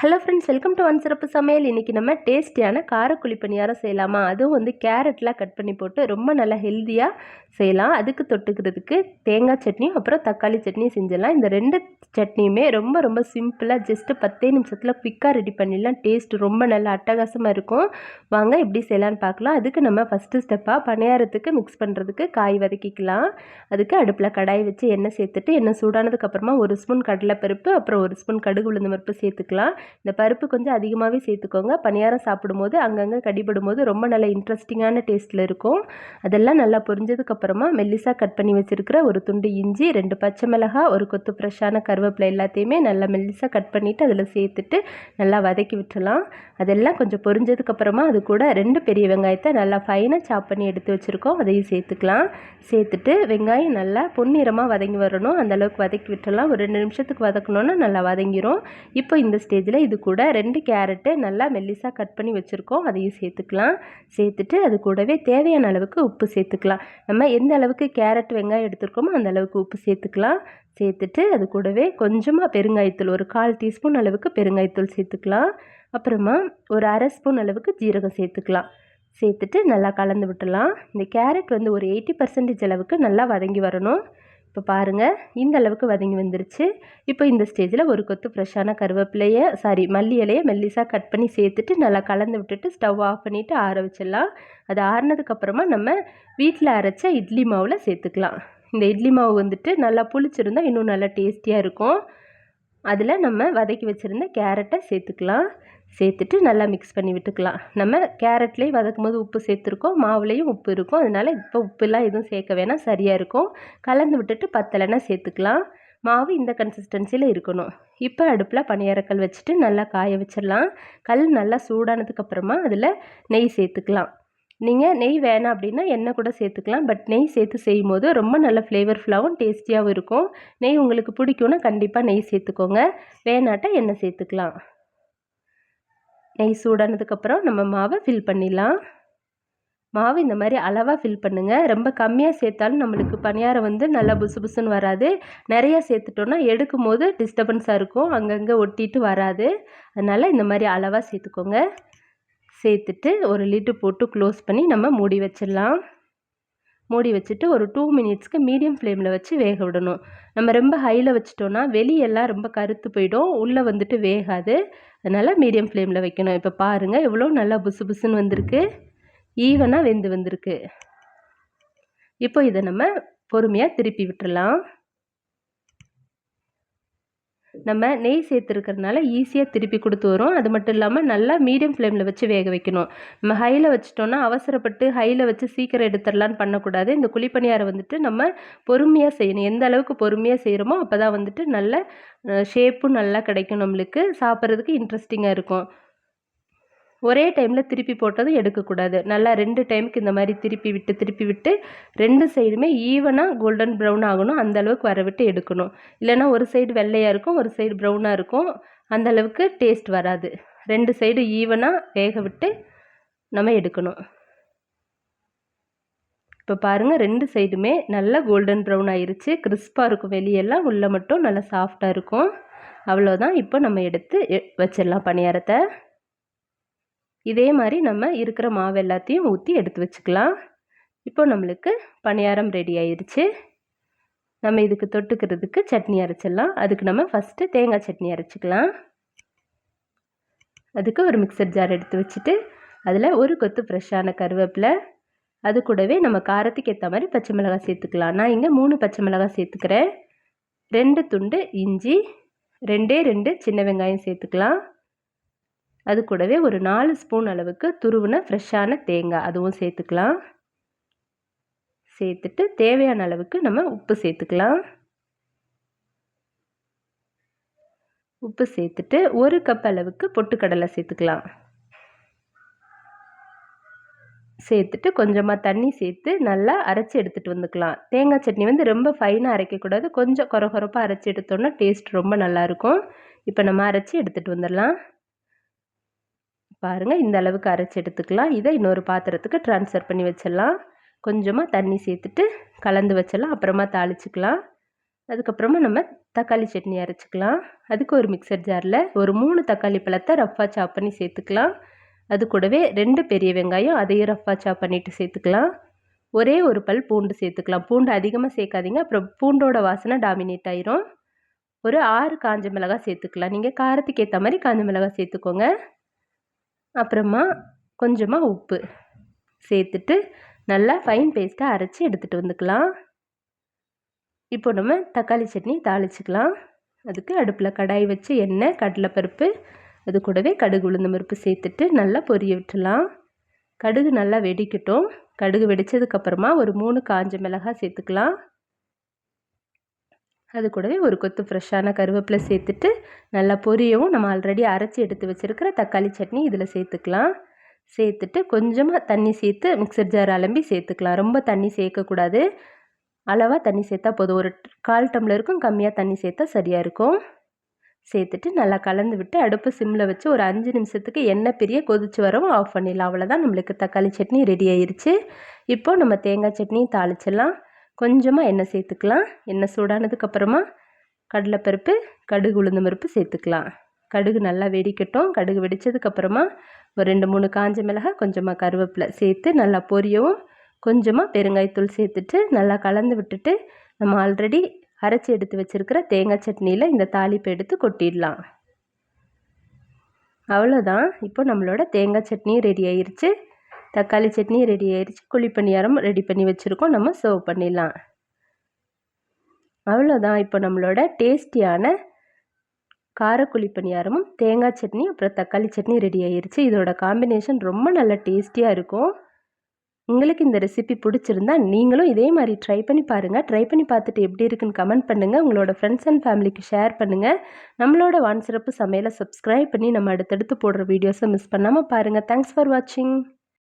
Hello friends welcome to one சிறப்பு சமையல் இன்றைக்கி நம்ம டேஸ்டியான காரக்குழி பணியாரம் செய்யலாமா? அதுவும் வந்து கேரட்லாம் கட் பண்ணி போட்டு ரொம்ப நல்லா ஹெல்த்தியாக செய்யலாம். அதுக்கு தொட்டுக்கிறதுக்கு தேங்காய் சட்னியும் அப்புறம் தக்காளி சட்னியும் செஞ்சிடலாம். இந்த ரெண்டு சட்னியுமே ரொம்ப ரொம்ப சிம்பிளாக ஜஸ்ட்டு பத்தே நிமிஷத்தில் குயிக்காக ரெடி பண்ணிடலாம். டேஸ்ட் ரொம்ப நல்லா அட்டகாசமாக இருக்கும். வாங்க எப்படி செய்யலான்னு பார்க்கலாம். அதுக்கு நம்ம ஃபஸ்ட்டு ஸ்டெப்பாக பணியாரத்துக்கு மிக்ஸ் பண்ணுறதுக்கு காய் வதக்கிக்கலாம். அதுக்கு அடுப்பில் கடாய் வச்சு எண்ணெய் சேர்த்துட்டு எண்ணெய் சூடானதுக்கப்புறமா ஒரு ஸ்பூன் கடலைப்பருப்பு அப்புறம் ஒரு ஸ்பூன் கடுகு உளுந்த பருப்பு சேர்த்துக்கலாம். இந்த பருப்பு கொஞ்சம் அதிகமாகவே சேர்த்துக்கோங்க. பணியாரம் சாப்பிடும்போது அங்கங்கே கடிபடும் போது ரொம்ப நல்ல இன்ட்ரெஸ்டிங்கான டேஸ்ட்டில் இருக்கும். அதெல்லாம் நல்லா பொரிஞ்சதுக்கப்புறமா மெல்லிசாக கட் பண்ணி வச்சுருக்கிற ஒரு துண்டு இஞ்சி ரெண்டு பச்சை மிளகாய் ஒரு கொத்து ஃப்ரெஷ்ஷான கருவேப்பிலை எல்லாத்தையுமே நல்லா மெல்லிசாக கட் பண்ணிவிட்டு அதில் சேர்த்துட்டு நல்லா வதக்கி விட்டுலாம் அதெல்லாம் கொஞ்சம் பொரிஞ்சதுக்கப்புறமா அது கூட ரெண்டு பெரிய வெங்காயத்தை நல்லா ஃபைனாக சாப் பண்ணி எடுத்து வச்சுருக்கோம். அதையும் சேர்த்துக்கலாம். சேர்த்துட்டு வெங்காயம் நல்லா பொன்னிறமாக வதங்கி வரணும். அந்தளவுக்கு வதக்கி விட்டுலாம் ஒரு ரெண்டு நிமிஷத்துக்கு வதக்கணுன்னா நல்லா வதங்கிரும். இப்போ இந்த ஸ்டேஜில் இது கூட ரெண்டு கேரட்டு நல்லா மெல்லிசாக கட் பண்ணி வச்சுருக்கோம். அதையும் சேர்த்துக்கலாம். சேர்த்துட்டு அது கூடவே தேவையான அளவுக்கு உப்பு சேர்த்துக்கலாம். நம்ம எந்த அளவுக்கு கேரட் வெங்காயம் எடுத்துருக்கோமோ அந்த அளவுக்கு உப்பு சேர்த்துக்கலாம். சேர்த்துட்டு அது கூடவே கொஞ்சமாக பெருங்காயத்தூள் ஒரு கால் டீஸ்பூன் அளவுக்கு பெருங்காயத்தூள் சேர்த்துக்கலாம். அப்புறமா ஒரு அரை ஸ்பூன் அளவுக்கு ஜீரகம் சேர்த்துக்கலாம். சேர்த்துட்டு நல்லா கலந்து விட்டுலாம் இந்த கேரட் வந்து ஒரு எயிட்டி பர்சன்டேஜ் அளவுக்கு நல்லா வதங்கி வரணும். இப்போ பாருங்கள் இந்த அளவுக்கு வதங்கி வந்துருச்சு. இப்போ இந்த ஸ்டேஜில் ஒரு கொத்து ஃப்ரெஷ்ஷான கருவேப்பிலையை சாரி மல்லி இலையை மெல்லிசாக கட் பண்ணி சேர்த்துட்டு நல்லா கலந்து விட்டுட்டு ஸ்டவ் ஆஃப் பண்ணிவிட்டு ஆற வச்சிடலாம். அது ஆறினதுக்கப்புறமா நம்ம வீட்டில் அரைச்ச இட்லி மாவில் சேர்த்துக்கலாம். இந்த இட்லி மாவு வந்துட்டு நல்லா புளிச்சிருந்தால் இன்னும் நல்லா டேஸ்டியாக இருக்கும். அதில் நம்ம வதக்கி வச்சுருந்த கேரட்டை சேர்த்துக்கலாம். சேர்த்துட்டு நல்லா மிக்ஸ் பண்ணி விட்டுக்கலாம். நம்ம கேரட்லேயும் வதக்கும் போது உப்பு சேர்த்துருக்கோம். மாவுலேயும் உப்பு இருக்கும். அதனால் இப்போ உப்புலாம் எதுவும் சேர்க்க வேணாம். சரியாக இருக்கும். கலந்து விட்டுட்டு பத்தலைன்னா சேர்த்துக்கலாம். மாவு இந்த கன்சிஸ்டன்சியில் இருக்கணும். இப்போ அடுப்பில் பணியாரக்கல் வச்சுட்டு நல்லா காய வச்சிடலாம். கல் நல்லா சூடானதுக்கப்புறமா அதில் நெய் சேர்த்துக்கலாம். நீங்கள் நெய் வேணாம் அப்படின்னா எண்ணெய் கூட சேர்த்துக்கலாம். பட் நெய் சேர்த்து செய்யும் போது ரொம்ப நல்ல ஃப்ளேவர்ஃபுல்லாகவும் டேஸ்டியாகவும் இருக்கும். நெய் உங்களுக்கு பிடிக்கும்னா கண்டிப்பாக நெய் சேர்த்துக்கோங்க. வேணாட்டா எண்ணெய் சேர்த்துக்கலாம். நெய் சூடானதுக்கப்புறம் நம்ம மாவை ஃபில் பண்ணிடலாம். மாவு இந்த மாதிரி அளவாக ஃபில் பண்ணுங்கள் ரொம்ப கம்மியாக சேர்த்தாலும் நம்மளுக்கு பணியாரம் வந்து நல்லா புசு புசுன்னு வராது. நிறையா சேர்த்துட்டோன்னா எடுக்கும் போது டிஸ்டர்பன்ஸாக இருக்கும். அங்கங்கே ஒட்டிட்டு வராது. அதனால் இந்த மாதிரி அளவாக சேர்த்துக்கோங்க. சேர்த்துட்டு ஒரு லிட்டு போட்டு க்ளோஸ் பண்ணி நம்ம மூடி வச்சிடலாம். மூடி வச்சுட்டு ஒரு டூ மினிட்ஸ்க்கு மீடியம் ஃப்ளேமில் வச்சு வேக விடணும். நம்ம ரொம்ப ஹையில் வச்சிட்டோன்னா வெளியெல்லாம் ரொம்ப கருத்து போயிடும். உள்ளே வந்துட்டு வேகாது. அதனால் மீடியம் ஃப்ளேமில் வைக்கணும். இப்போ பாருங்கள் எவ்வளோ நல்லா புசு புசுன்னு வந்திருக்கு. ஈவனாக வெந்து வந்திருக்கு. இப்போ இதை நம்ம பொறுமையாக திருப்பி விட்டுறலாம். நம்ம நெய் சேர்த்துருக்கறனால ஈஸியாக திருப்பி கொடுத்து வரும். அது மட்டும் இல்லாமல் நல்லா மீடியம் ஃப்ளேமில் வச்சு வேக வைக்கணும். நம்ம ஹையில் வச்சிட்டோன்னா அவசரப்பட்டு ஹையில் வச்சு சீக்கிரம் எடுத்துடலான்னு பண்ணக்கூடாது. இந்த குழிப்பணியாரம் வந்துட்டு நம்ம பொறுமையாக செய்யணும். எந்த அளவுக்கு பொறுமையாக செய்கிறோமோ அப்போ தான் வந்துட்டு நல்ல ஷேப்பும் நல்லா கிடைக்கும் நம்மளுக்கு. சாப்பிட்றதுக்கு இன்ட்ரெஸ்டிங்காக இருக்கும். ஒரே டைமில் திருப்பி போட்டதும் எடுக்கக்கூடாது. நல்லா ரெண்டு டைமுக்கு இந்த மாதிரி திருப்பி விட்டு திருப்பி விட்டு ரெண்டு சைடுமே ஈவனாக கோல்டன் ப்ரௌன் ஆகணும். அந்தளவுக்கு வர விட்டு எடுக்கணும். இல்லைனா ஒரு சைடு வெள்ளையாக இருக்கும் ஒரு சைடு ப்ரௌனாக இருக்கும். அந்தளவுக்கு டேஸ்ட் வராது. ரெண்டு சைடு ஈவனாக வேக விட்டு நம்ம எடுக்கணும். இப்போ பாருங்கள் ரெண்டு சைடுமே நல்லா கோல்டன் ப்ரௌன் ஆயிருச்சு. கிறிஸ்பாக இருக்கும் வெளியெல்லாம். உள்ளே மட்டும் நல்லா சாஃப்டாக இருக்கும். அவ்வளோதான் இப்போ நம்ம எடுத்து வச்சிடலாம் பணியாரத்தை. இதே மாதிரி நம்ம இருக்கிற மாவு எல்லாத்தையும் ஊற்றி எடுத்து வச்சுக்கலாம். இப்போ நம்மளுக்கு பணியாரம் ரெடி ஆயிடுச்சு நம்ம இதுக்கு தொட்டுக்கிறதுக்கு சட்னி அரைச்சிடலாம். அதுக்கு நம்ம ஃபஸ்ட்டு தேங்காய் சட்னி அரைச்சிக்கலாம். அதுக்கு ஒரு மிக்சர் ஜார் எடுத்து வச்சுட்டு அதில் ஒரு கொத்து ஃப்ரெஷ்ஷான கருவேப்பிலை. அது கூடவே நம்ம காரத்துக்கு ஏற்ற மாதிரி பச்சை மிளகாய் சேர்த்துக்கலாம். நான் இங்கே மூணு பச்சை மிளகாய் சேர்த்துக்கிறேன். ரெண்டு துண்டு இஞ்சி. ரெண்டே ரெண்டு சின்ன வெங்காயம் சேர்த்துக்கலாம். அது கூடவே ஒரு நாலு ஸ்பூன் அளவுக்கு துருவின ஃப்ரெஷ்ஷான தேங்காய். அதுவும் சேர்த்துக்கலாம். சேர்த்துட்டு தேவையான அளவுக்கு நம்ம உப்பு சேர்த்துக்கலாம். உப்பு சேர்த்துட்டு ஒரு கப் அளவுக்கு பொட்டுக்கடலை சேர்த்துக்கலாம். சேர்த்துட்டு கொஞ்சமாக தண்ணி சேர்த்து நல்லா அரைச்சி எடுத்துகிட்டு வந்துக்கலாம். தேங்காய் சட்னி வந்து ரொம்ப ஃபைனாக அரைக்கக்கூடாது கொஞ்சம் குறை குறைப்பாக அரைச்சி எடுத்தோன்னா டேஸ்ட் ரொம்ப நல்லாயிருக்கும் இப்போ நம்ம அரைச்சி எடுத்துகிட்டு வந்துடலாம். பாருங்கள் இந்த அளவுக்கு அரைச்சி எடுத்துக்கலாம். இதை இன்னொரு பாத்திரத்துக்கு ட்ரான்ஸ்ஃபர் பண்ணி வச்சிடலாம். கொஞ்சமாக தண்ணி சேர்த்துட்டு கலந்து வச்சிடலாம். அப்புறமா தாளிச்சிக்கலாம். அதுக்கப்புறமா நம்ம தக்காளி சட்னி அரைச்சிக்கலாம். அதுக்கு ஒரு மிக்சர் ஜாரில் ஒரு மூணு தக்காளி பழத்தை ரஃப்பாக சாப் பண்ணி சேர்த்துக்கலாம். அது கூடவே ரெண்டு பெரிய வெங்காயம் அதையும் ரஃப்பாக சாப் பண்ணிவிட்டு சேர்த்துக்கலாம். ஒரே ஒரு பல் பூண்டு சேர்த்துக்கலாம். பூண்டு அதிகமாக சேர்க்காதீங்க. அப்புறம் பூண்டோட வாசனை டாமினேட் ஆயிரும். ஒரு ஆறு காஞ்ச மிளகாய் சேர்த்துக்கலாம். நீங்கள் காரத்துக்கு ஏற்ற மாதிரி காஞ்ச மிளகாய் சேர்த்துக்கோங்க. அப்புறமா கொஞ்சமாக உப்பு சேர்த்துட்டு நல்லா ஃபைன் பேஸ்ட்டாக அரைச்சி எடுத்துகிட்டு வந்துக்கலாம். இப்போ நம்ம தக்காளி சட்னி தாளிச்சிக்கலாம். அதுக்கு அடுப்பில் கடாய் வச்சு எண்ணெய் கடலைப்பருப்பு அது கூடவே கடுகு உளுந்த பருப்பு சேர்த்துட்டு நல்லா பொரிய விட்டுலாம். கடுகு நல்லா வெடிக்கட்டும். கடுகு வெடித்ததுக்கப்புறமா ஒரு மூணு காஞ்ச மிளகாய் சேர்த்துக்கலாம். அது கூடவே ஒரு கொத்து ஃப்ரெஷ்ஷான கருவேப்பிலை சேர்த்துட்டு நல்லா பொரியவும் நம்ம ஆல்ரெடி அரைச்சி எடுத்து வச்சுருக்கிற தக்காளி சட்னி இதில் சேர்த்துக்கலாம். சேர்த்துட்டு கொஞ்சமாக தண்ணி சேர்த்து மிக்சர் ஜார் அலம்பி சேர்த்துக்கலாம். ரொம்ப தண்ணி சேர்க்கக்கூடாது. அளவாக தண்ணி சேர்த்தா போதும். ஒரு கால் டம்ளருக்கும் கம்மியாக தண்ணி சேர்த்தா சரியாக இருக்கும். சேர்த்துட்டு நல்லா கலந்து விட்டு அடுப்பு சிம்மில் வச்சு ஒரு அஞ்சு நிமிஷத்துக்கு எண்ணெய் பெரிய கொதிச்சு வரவும் ஆஃப் பண்ணிடலாம். அவ்வளோதான் நம்மளுக்கு தக்காளி சட்னி ரெடி ஆயிடுச்சு இப்போது நம்ம தேங்காய் சட்னி தாளிச்சிடலாம். கொஞ்சமாக எண்ணெய் சேர்த்துக்கலாம். எண்ணெய் சூடானதுக்கப்புறமா கடலைப்பருப்பு கடுகு உளுந்து பருப்பு சேர்த்துக்கலாம். கடுகு நல்லா வெடிக்கட்டும். கடுகு வெடித்ததுக்கப்புறமா ஒரு ரெண்டு மூணு காஞ்ச மிளகாய் கொஞ்சமாக கருவேப்பிலை சேர்த்து நல்லா பொரியவும். கொஞ்சமாக பெருங்காயத்தூள் சேர்த்துட்டு நல்லா கலந்து விட்டுட்டு நம்ம ஆல்ரெடி அரைச்சி எடுத்து வச்சுருக்கிற தேங்காய் சட்னியில் இந்த தாளிப்பை எடுத்து கொட்டிடலாம். அவ்வளோதான் இப்போ நம்மளோட தேங்காய் சட்னி ரெடி ஆயிடுச்சு தக்காளி சட்னி ரெடி ஆயிடுச்சு குழிப்பணியாரம் ரெடி பண்ணி வச்சுருக்கோம். நம்ம சர்வ் பண்ணிடலாம். அவ்வளோதான் இப்போ நம்மளோட டேஸ்டியான காரக்குழி பணியாரமும் தேங்காய் சட்னி அப்புறம் தக்காளி சட்னி ரெடி ஆயிடுச்சு இதோட காம்பினேஷன் ரொம்ப நல்ல டேஸ்டியாக இருக்கும். உங்களுக்கு இந்த ரெசிபி பிடிச்சிருந்தா நீங்களும் இதே மாதிரி ட்ரை பண்ணி பாருங்கள் ட்ரை பண்ணி பார்த்துட்டு எப்படி இருக்குன்னு கமெண்ட் பண்ணுங்கள் உங்களோட ஃப்ரெண்ட்ஸ் அண்ட் ஃபேமிலிக்கு ஷேர் பண்ணுங்கள் நம்மளோட வான் சிறப்பு சமையலை சப்ஸ்கிரைப் பண்ணி நம்ம அடுத்தடுத்து போடுற வீடியோஸை மிஸ் பண்ணாமல் பாருங்கள் தேங்க்ஸ் ஃபார் வாட்சிங்